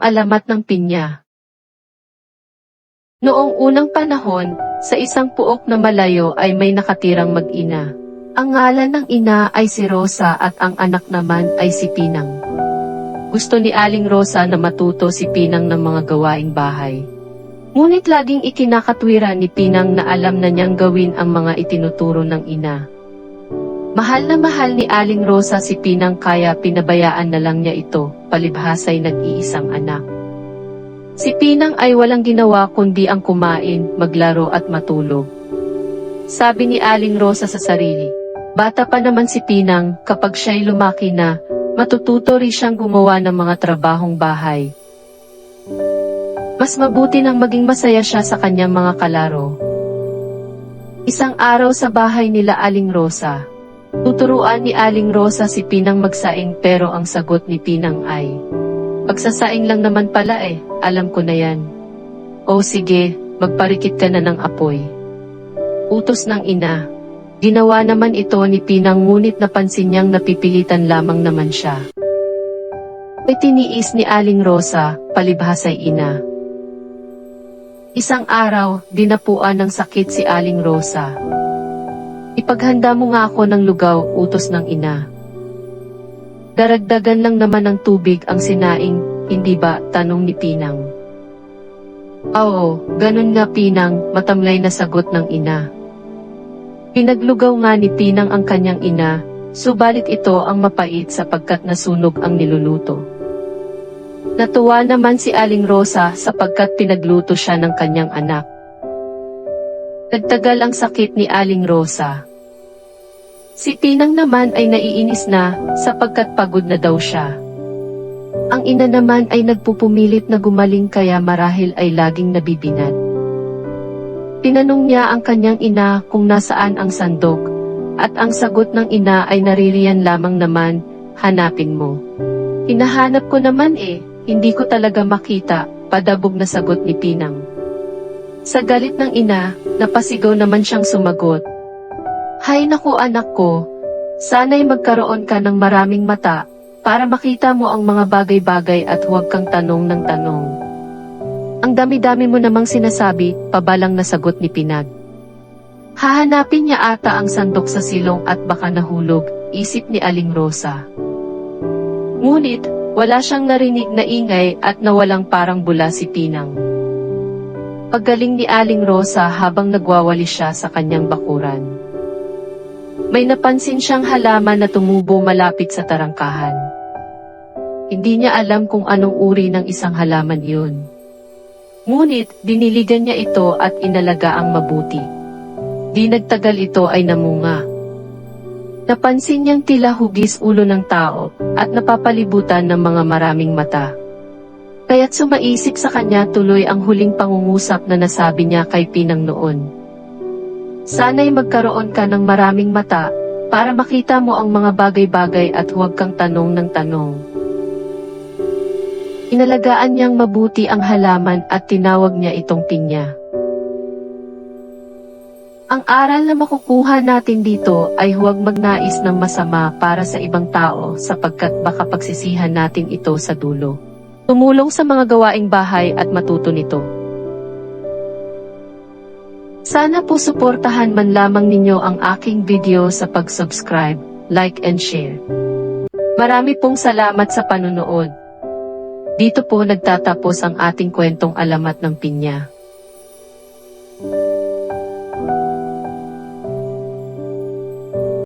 alamat ng pinya. Noong unang panahon, sa isang puok na malayo ay may nakatirang mag-ina. Ang ngalan ng ina ay si Rosa at ang anak naman ay si Pinang. Gusto ni Aling Rosa na matuto si Pinang ng mga gawaing bahay. Ngunit laging ikinakatwira ni Pinang na alam na niyang gawin ang mga itinuturo ng ina. Mahal na mahal ni Aling Rosa si Pinang kaya pinabayaan na lang niya ito, palibhasay nag-iisang anak. Si Pinang ay walang ginawa kundi ang kumain, maglaro at matulog. Sabi ni Aling Rosa sa sarili, bata pa naman si Pinang kapag siya'y lumaki na, matututo rin siyang gumawa ng mga trabahong bahay. Mas mabuti nang maging masaya siya sa kanyang mga kalaro. Isang araw sa bahay nila Aling Rosa. Tuturuan ni Aling Rosa si Pinang magsaing pero ang sagot ni Pinang ay, Pagsasaing lang naman pala eh, alam ko na yan. O sige, magparikit ka na ng apoy. Utos ng ina. Ginawa naman ito ni Pinang ngunit napansin niyang napipilitan lamang naman siya. May tiniis ni Aling Rosa, palibhasay ina. Isang araw, dinapuan ng sakit si Aling Rosa. Ipaghanda mo nga ako ng lugaw, utos ng ina. Daragdagan lang naman ng tubig ang sinaing, hindi ba, tanong ni Pinang. Oo, ganun nga Pinang, matamlay na sagot ng ina. Pinaglugaw nga ni Pinang ang kanyang ina, subalit ito ang mapait sapagkat nasunog ang niluluto. Natuwa naman si Aling Rosa sapagkat pinagluto siya ng kanyang anak. Nagtagal ang sakit ni Aling Rosa. Si Pinang naman ay naiinis na sapagkat pagod na daw siya. Ang ina naman ay nagpupumilit na gumaling kaya marahil ay laging nabibinat. Tinanong niya ang kanyang ina kung nasaan ang sandok, at ang sagot ng ina ay naririyan lamang naman, hanapin mo. Hinahanap ko naman eh, hindi ko talaga makita, padabog na sagot ni Pinang. Sa galit ng ina, napasigaw naman siyang sumagot. Hay naku anak ko, sana'y magkaroon ka ng maraming mata, para makita mo ang mga bagay-bagay at huwag kang tanong ng tanong. Ang dami-dami mo namang sinasabi, pabalang nasagot ni Pinag. Hahanapin niya ata ang sandok sa silong at baka nahulog, isip ni Aling Rosa. Ngunit, wala siyang narinig na ingay at nawalang parang bula si Pinang. Paggaling ni Aling Rosa habang nagwawali siya sa kanyang bakuran. May napansin siyang halaman na tumubo malapit sa tarangkahan. Hindi niya alam kung anong uri ng isang halaman iyon. Ngunit, diniligan niya ito at inalaga ang mabuti. Di nagtagal ito ay namunga. Napansin niyang tila hugis ulo ng tao at napapalibutan ng mga maraming mata. Kaya't sumaisip sa kanya tuloy ang huling pangungusap na nasabi niya kay Pinang noon. Sana'y magkaroon ka ng maraming mata, para makita mo ang mga bagay-bagay at huwag kang tanong ng tanong. Inalagaan niyang mabuti ang halaman at tinawag niya itong pinya. Ang aral na makukuha natin dito ay huwag magnais ng masama para sa ibang tao sapagkat baka pagsisihan natin ito sa dulo. Tumulong sa mga gawaing bahay at matuto nito. Sana po suportahan man lamang ninyo ang aking video sa pag-subscribe, like and share. Marami pong salamat sa panunood. Dito po nagtatapos ang ating kwentong alamat ng pinya.